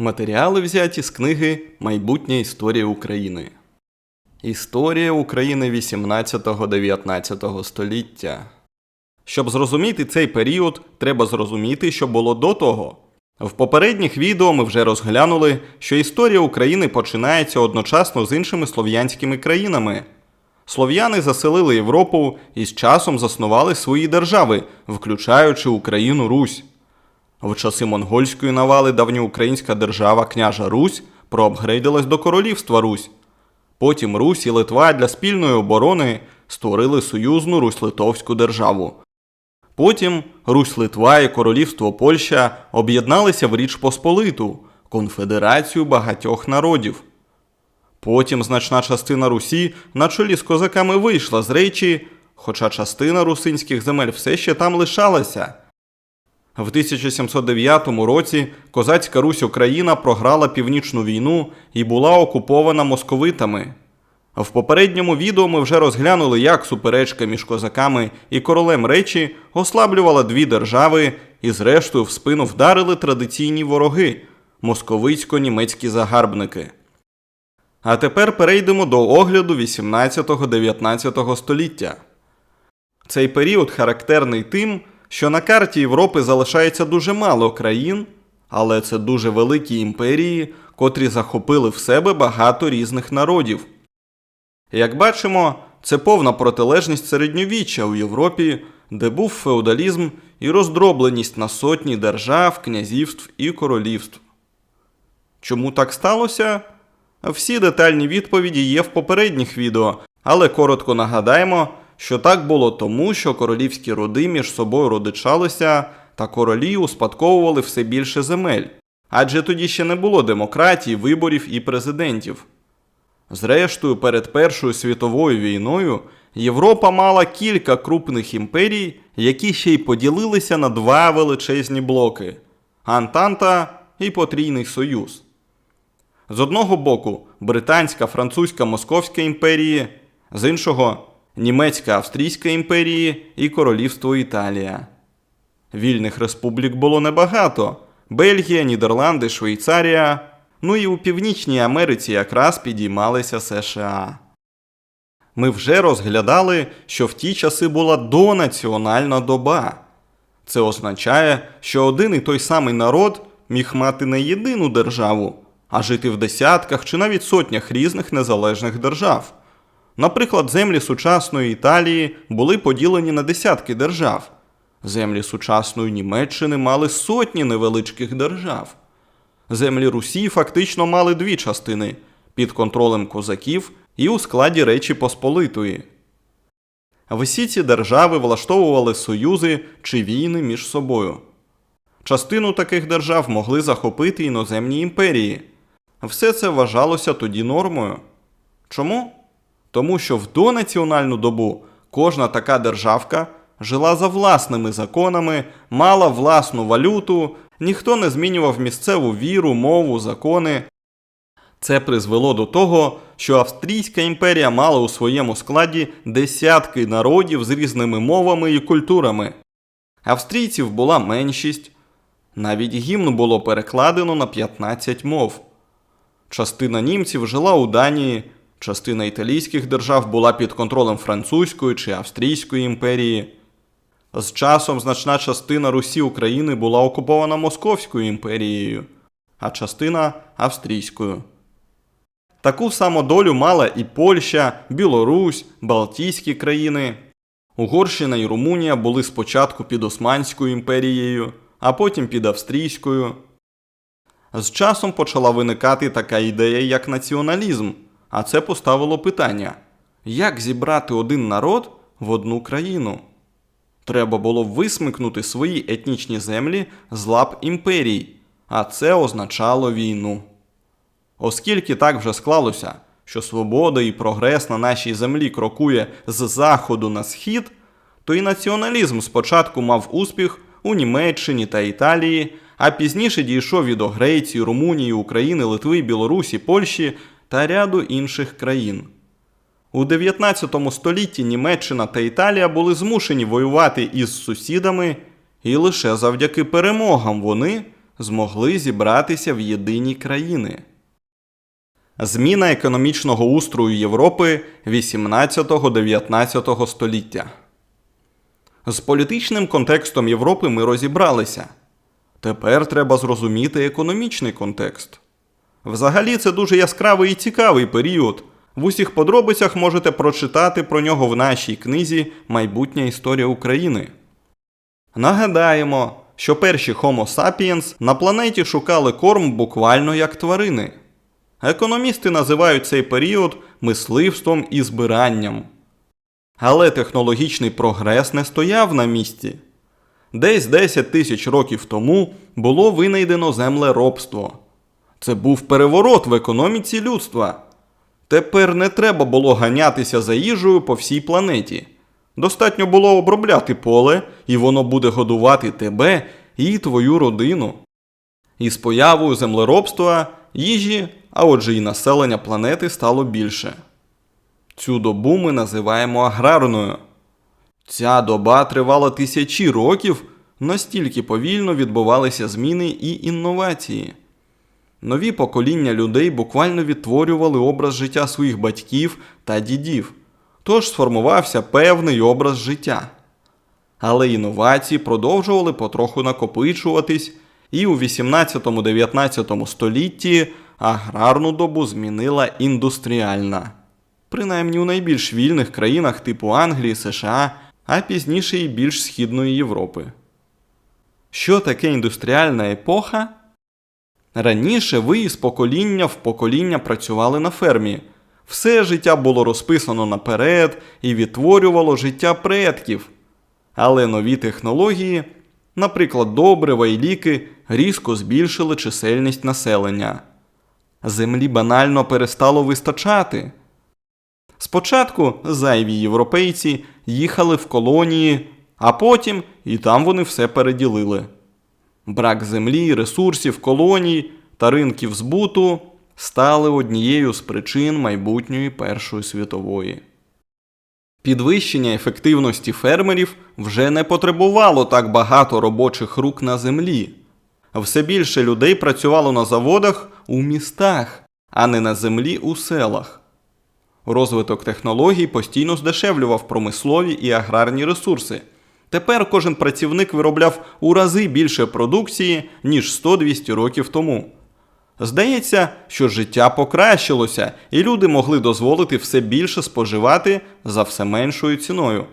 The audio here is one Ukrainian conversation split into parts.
Матеріали взяті з книги Майбутня історія України. Історія України 18-19 століття. Щоб зрозуміти цей період, треба зрозуміти, що було до того. В попередніх відео ми вже розглянули, що історія України починається одночасно з іншими слов'янськими країнами. Слов'яни заселили Європу і з часом заснували свої держави, включаючи Україну Русь. В часи монгольської навали давньоукраїнська держава княжа Русь проапгрейдилась до королівства Русь. Потім Русь і Литва для спільної оборони створили союзну Русь-Литовську державу. Потім Русь Литва і Королівство Польща об'єдналися в Річ Посполиту, конфедерацію багатьох народів. Потім значна частина Русі на чолі з козаками вийшла з речі, хоча частина русинських земель все ще там лишалася. В 1709 році козацька Русь Україна програла північну війну і була окупована московитами. В попередньому відео ми вже розглянули, як суперечка між козаками і королем Речі ослаблювала дві держави і, зрештою, в спину вдарили традиційні вороги московицько-німецькі загарбники. А тепер перейдемо до огляду 18-19 століття. Цей період характерний тим, що на карті Європи залишається дуже мало країн, але це дуже великі імперії, котрі захопили в себе багато різних народів. Як бачимо, це повна протилежність середньовіччя у Європі, де був феодалізм і роздробленість на сотні держав, князівств і королівств. Чому так сталося? Всі детальні відповіді є в попередніх відео, але коротко нагадаємо, що так було тому, що королівські роди між собою родичалися та королі успадковували все більше земель, адже тоді ще не було демократії, виборів і президентів. Зрештою, перед Першою світовою війною Європа мала кілька крупних імперій, які ще й поділилися на два величезні блоки Антанта і Потрійний Союз. З одного боку Британська, Французька, Московська імперії, з іншого Німецька Австрійська імперії і Королівство Італія. Вільних республік було небагато: Бельгія, Нідерланди, Швейцарія. Ну і у Північній Америці якраз підіймалися США. Ми вже розглядали, що в ті часи була донаціональна доба. Це означає, що один і той самий народ міг мати не єдину державу, а жити в десятках чи навіть сотнях різних незалежних держав. Наприклад, землі сучасної Італії були поділені на десятки держав. Землі сучасної Німеччини мали сотні невеличких держав. Землі Русі фактично мали дві частини під контролем козаків і у складі Речі Посполитої. Всі ці держави влаштовували союзи чи війни між собою. Частину таких держав могли захопити іноземні імперії. Все це вважалося тоді нормою. Чому? Тому що в донаціональну добу кожна така державка жила за власними законами, мала власну валюту, ніхто не змінював місцеву віру, мову, закони. Це призвело до того, що Австрійська імперія мала у своєму складі десятки народів з різними мовами і культурами. Австрійців була меншість, навіть гімн було перекладено на 15 мов. Частина німців жила у Данії, частина італійських держав була під контролем Французької чи Австрійської імперії. З часом значна частина Русі України була окупована Московською імперією, а частина Австрійською. Таку саму долю мала і Польща, Білорусь, Балтійські країни. Угорщина і Румунія були спочатку під Османською імперією, а потім під Австрійською. З часом почала виникати така ідея, як націоналізм, а це поставило питання: як зібрати один народ в одну країну? Треба було висмикнути свої етнічні землі з лап імперій, а це означало війну. Оскільки так вже склалося, що свобода і прогрес на нашій землі крокує з заходу на схід, то і націоналізм спочатку мав успіх у Німеччині та Італії, а пізніше дійшов і до Греції, Румунії, України, Литви, Білорусі, Польщі та ряду інших країн. У 19 столітті Німеччина та Італія були змушені воювати із сусідами, і лише завдяки перемогам вони змогли зібратися в єдині країни. Зміна економічного устрою Європи 18-19 століття. З політичним контекстом Європи ми розібралися. Тепер треба зрозуміти економічний контекст. Взагалі, це дуже яскравий і цікавий період. В усіх подробицях можете прочитати про нього в нашій книзі Майбутня історія України. Нагадаємо, що перші Homo sapiens на планеті шукали корм буквально як тварини. Економісти називають цей період мисливством і збиранням. Але технологічний прогрес не стояв на місці. Десь 10 тисяч років тому було винайдено землеробство. Це був переворот в економіці людства. Тепер не треба було ганятися за їжею по всій планеті. Достатньо було обробляти поле, і воно буде годувати тебе і твою родину. І з появою землеробства, їжі, а отже і населення планети стало більше. Цю добу ми називаємо аграрною. Ця доба тривала тисячі років, настільки повільно відбувалися зміни і інновації. Нові покоління людей буквально відтворювали образ життя своїх батьків та дідів, тож сформувався певний образ життя. Але інновації продовжували потроху накопичуватись, і у 18-19 столітті аграрну добу змінила індустріальна. Принаймні у найбільш вільних країнах типу Англії, США, а пізніше і більш Східної Європи. Що таке індустріальна епоха? Раніше ви із покоління в покоління працювали на фермі. Все життя було розписано наперед і відтворювало життя предків. Але нові технології, наприклад, добрива і ліки, різко збільшили чисельність населення. Землі банально перестало вистачати. Спочатку зайві європейці їхали в колонії, а потім і там вони все переділили. Брак землі, ресурсів, колоній та ринків збуту стали однією з причин майбутньої Першої світової. Підвищення ефективності фермерів вже не потребувало так багато робочих рук на землі. Все більше людей працювало на заводах у містах, а не на землі у селах. Розвиток технологій постійно здешевлював промислові і аграрні ресурси. Тепер кожен працівник виробляв у рази більше продукції, ніж 100-200 років тому. Здається, що життя покращилося, і люди могли дозволити все більше споживати за все меншою ціною.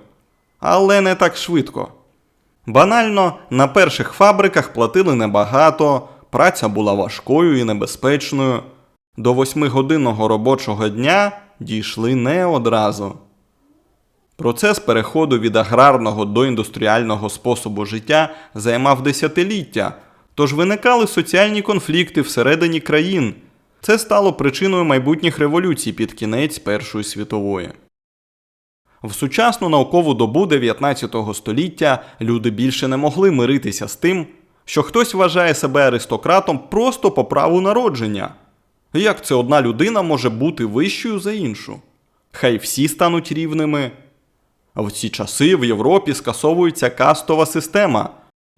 Але не так швидко. Банально, на перших фабриках платили небагато, праця була важкою і небезпечною. До восьмигодинного робочого дня дійшли не одразу. Процес переходу від аграрного до індустріального способу життя займав десятиліття, тож виникали соціальні конфлікти всередині країн. Це стало причиною майбутніх революцій під кінець Першої світової. В сучасну наукову добу 19 століття люди більше не могли миритися з тим, що хтось вважає себе аристократом просто по праву народження. Як це одна людина може бути вищою за іншу? Хай всі стануть рівними. В ці часи в Європі скасовується кастова система,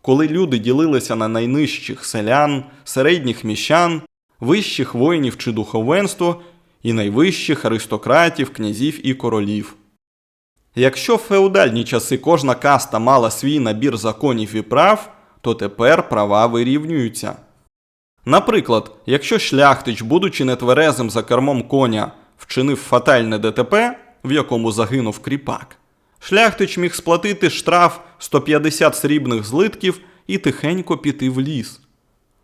коли люди ділилися на найнижчих селян, середніх міщан, вищих воїнів чи духовенство і найвищих аристократів, князів і королів. Якщо в феодальні часи кожна каста мала свій набір законів і прав, то тепер права вирівнюються. Наприклад, якщо шляхтич, будучи нетверезим за кермом коня, вчинив фатальне ДТП, в якому загинув кріпак, шляхтич міг сплатити штраф 150 срібних злитків і тихенько піти в ліс.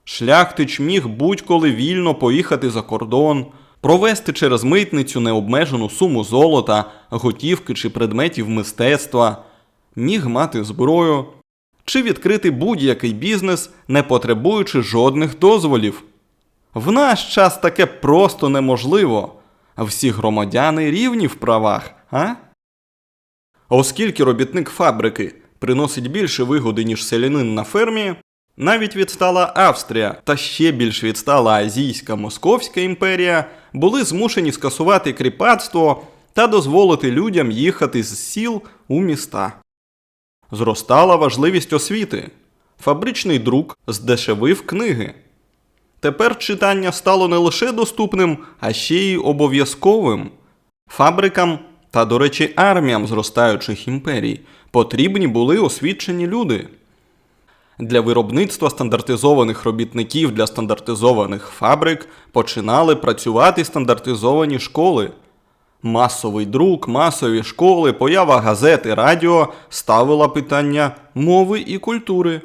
Шляхтич міг будь-коли вільно поїхати за кордон, провести через митницю необмежену суму золота, готівки чи предметів мистецтва, міг мати зброю чи відкрити будь-який бізнес, не потребуючи жодних дозволів. В наш час таке просто неможливо. Всі громадяни рівні в правах, а? Оскільки робітник фабрики приносить більше вигоди, ніж селянин на фермі, навіть відстала Австрія та ще більш відстала Азійська Московська імперія були змушені скасувати кріпацтво та дозволити людям їхати з сіл у міста. Зростала важливість освіти. фабричний друк здешевив книги. Тепер читання стало не лише доступним, а ще й обов'язковим. Фабрикам та, до речі, арміям зростаючих імперій потрібні були освічені люди. Для виробництва стандартизованих робітників для стандартизованих фабрик починали працювати стандартизовані школи. Масовий друк, масові школи, поява газет і радіо ставила питання мови і культури.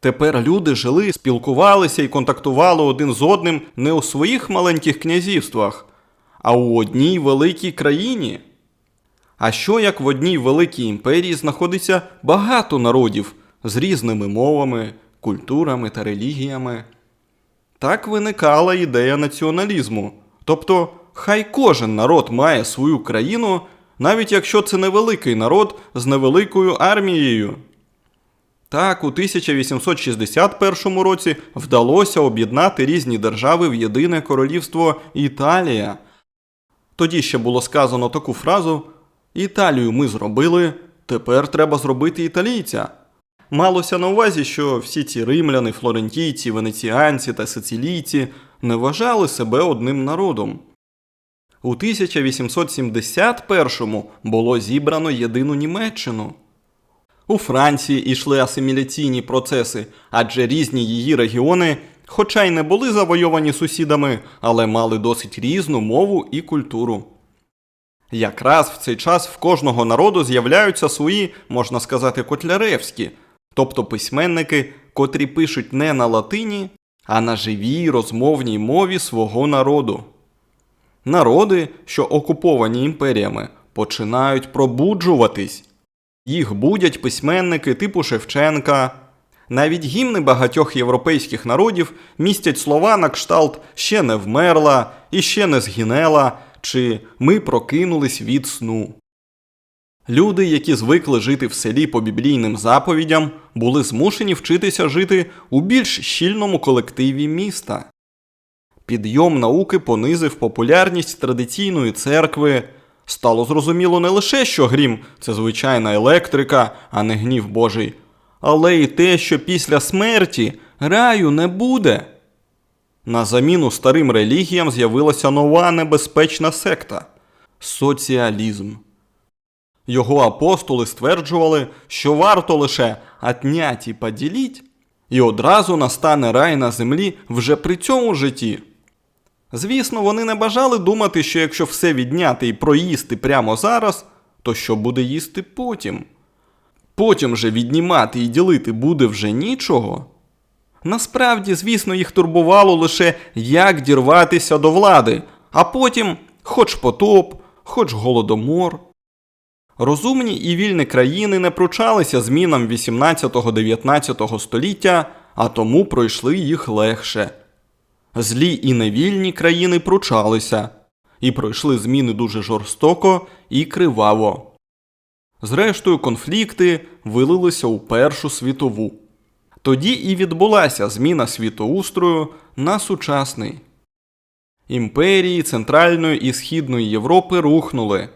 Тепер люди жили, спілкувалися і контактували один з одним не у своїх маленьких князівствах, а у одній великій країні. А що як в одній великій імперії знаходиться багато народів з різними мовами, культурами та релігіями? Так виникала ідея націоналізму. Тобто, хай кожен народ має свою країну, навіть якщо це невеликий народ з невеликою армією. Так, у 1861 році вдалося об'єднати різні держави в єдине королівство Італія. Тоді ще було сказано таку фразу: Італію ми зробили, тепер треба зробити італійця. Малося на увазі, що всі ці римляни, флорентійці, венеціанці та сицилійці не вважали себе одним народом. У 1871-му було зібрано єдину Німеччину. У Франції йшли асиміляційні процеси, адже різні її регіони, хоча й не були завойовані сусідами, але мали досить різну мову і культуру. Якраз в цей час в кожного народу з'являються свої, можна сказати, котляревські, тобто письменники, котрі пишуть не на латині, а на живій розмовній мові свого народу. Народи, що окуповані імперіями, починають пробуджуватись. Їх будять письменники типу Шевченка. Навіть гімни багатьох європейських народів містять слова на кшталт ще не вмерла і ще не згинела, чи ми прокинулись від сну. Люди, які звикли жити в селі по біблійним заповідям, були змушені вчитися жити у більш щільному колективі міста. Підйом науки понизив популярність традиційної церкви. Стало зрозуміло не лише, що грім це звичайна електрика, а не гнів Божий, але й те, що після смерті раю не буде. На заміну старим релігіям з'явилася нова небезпечна секта соціалізм. Його апостоли стверджували, що варто лише отнять і поділіть, і одразу настане рай на землі вже при цьому житті. Звісно, вони не бажали думати, що якщо все відняти і проїсти прямо зараз, то що буде їсти потім? Потім же віднімати і ділити буде вже нічого. Насправді, звісно, їх турбувало лише як дірватися до влади, а потім хоч потоп, хоч голодомор. Розумні і вільні країни не пручалися змінам 18-19 століття, а тому пройшли їх легше. Злі і невільні країни пручалися і пройшли зміни дуже жорстоко і криваво. Зрештою, конфлікти вилилися у Першу світову. Тоді і відбулася зміна світоустрою на сучасний. Імперії Центральної і Східної Європи рухнули.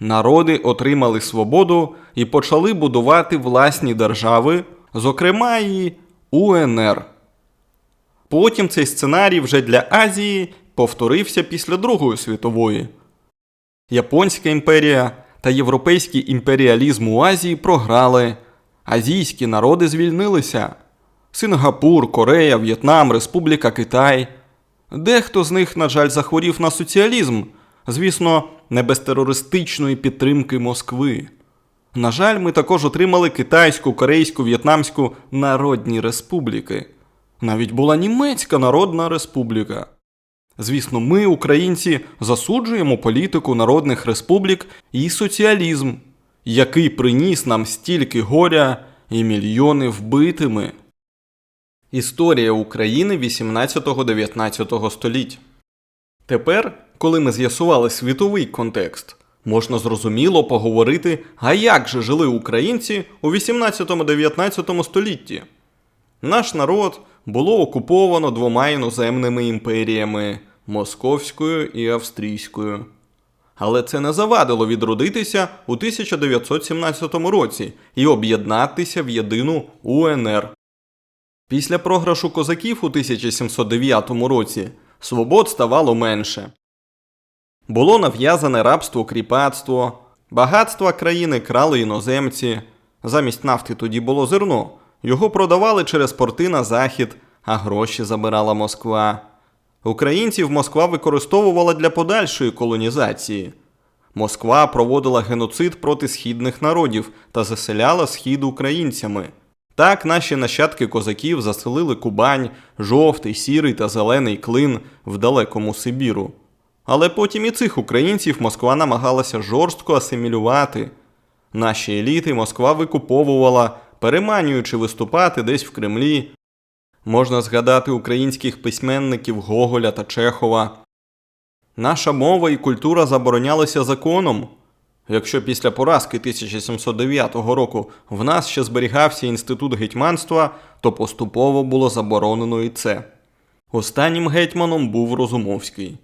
Народи отримали свободу і почали будувати власні держави, зокрема і УНР. Потім цей сценарій вже для Азії повторився після Другої світової. Японська імперія та європейський імперіалізм у Азії програли, азійські народи звільнилися. Сингапур, Корея, В'єтнам, Республіка Китай. Дехто з них, на жаль, захворів на соціалізм, звісно, не без терористичної підтримки Москви. На жаль, ми також отримали Китайську, Корейську, В'єтнамську народні республіки. Навіть була Німецька Народна Республіка. Звісно, ми, українці, засуджуємо політику народних республік і соціалізм, який приніс нам стільки горя і мільйони вбитими. Історія України 18-19 століть. Тепер, коли ми з'ясували світовий контекст, можна зрозуміло поговорити, а як же жили українці у 18-19 столітті. Наш народ було окуповано двома іноземними імперіями Московською і Австрійською. Але це не завадило відродитися у 1917 році і об'єднатися в єдину УНР. Після програшу козаків у 1709 році свобод ставало менше. Було нав'язане рабство кріпацтво, багатства країни крали іноземці. Замість нафти тоді було зерно. Його продавали через порти на захід, а гроші забирала Москва. Українців Москва використовувала для подальшої колонізації. Москва проводила геноцид проти східних народів та заселяла схід українцями. Так наші нащадки козаків заселили Кубань, жовтий, сірий та зелений клин в далекому Сибіру. Але потім і цих українців Москва намагалася жорстко асимілювати. Наші еліти Москва викуповувала, переманюючи виступати десь в Кремлі. Можна згадати українських письменників Гоголя та Чехова. Наша мова і культура заборонялися законом. Якщо після поразки 1709 року в нас ще зберігався інститут гетьманства, то поступово було заборонено і це. Останнім гетьманом був Розумовський.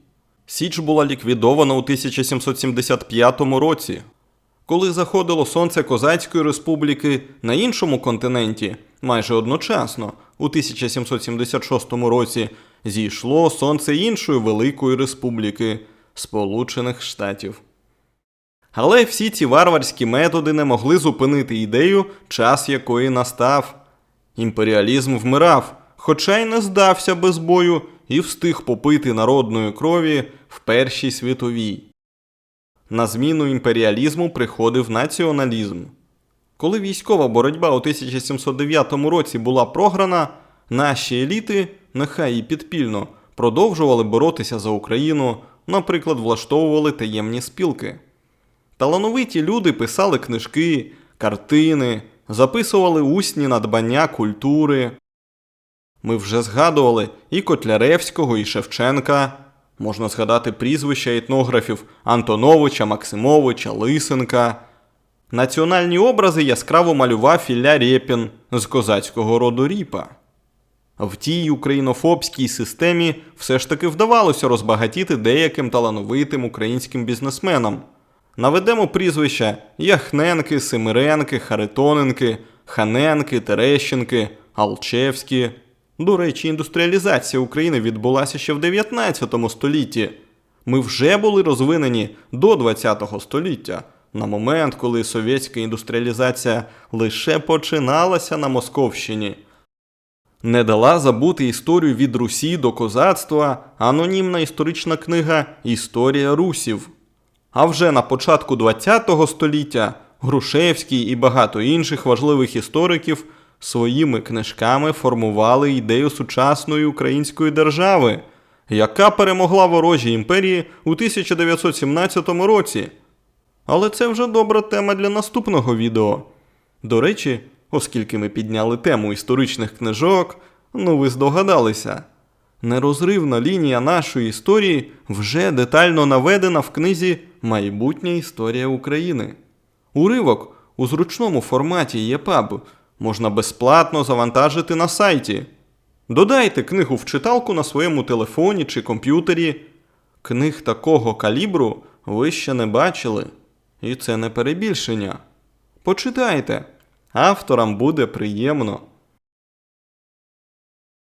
Січ була ліквідована у 1775 році. Коли заходило сонце Козацької республіки на іншому континенті, майже одночасно, у 1776 році, зійшло сонце іншої великої республіки Сполучених Штатів. Але всі ці варварські методи не могли зупинити ідею, час якої настав. Імперіалізм вмирав, хоча й не здався без бою і встиг попити народної крові в Першій світовій. На зміну імперіалізму приходив націоналізм. Коли військова боротьба у 1709 році була програна, наші еліти, нехай і підпільно, продовжували боротися за Україну, наприклад, влаштовували таємні спілки. Талановиті люди писали книжки, картини, записували усні надбання культури. Ми вже згадували і Котляревського, і Шевченка. Можна згадати прізвища етнографів Антоновича, Максимовича, Лисенка. Національні образи яскраво малював Ілля Рєпін з козацького роду Ріпа. В тій українофобській системі все ж таки вдавалося розбагатіти деяким талановитим українським бізнесменам. Наведемо прізвища Яхненки, Семиренки, Харитоненки, Ханенки, Терещенки, Алчевські. До речі, індустріалізація України відбулася ще в 19 столітті. Ми вже були розвинені до 20 століття, на момент, коли совєтська індустріалізація лише починалася на Московщині. Не дала забути історію від Русі до козацтва анонімна історична книга Історія русів. А вже на початку ХХ століття Грушевський і багато інших важливих істориків своїми книжками формували ідею сучасної української держави, яка перемогла ворожі імперії у 1917 році. Але це вже добра тема для наступного відео. До речі, оскільки ми підняли тему історичних книжок, ну ви здогадалися. Нерозривна лінія нашої історії вже детально наведена в книзі Майбутня історія України. Уривок у зручному форматі EPUB можна безплатно завантажити на сайті. Додайте книгу в читалку на своєму телефоні чи комп'ютері. Книг такого калібру ви ще не бачили. І це не перебільшення. Почитайте, авторам буде приємно.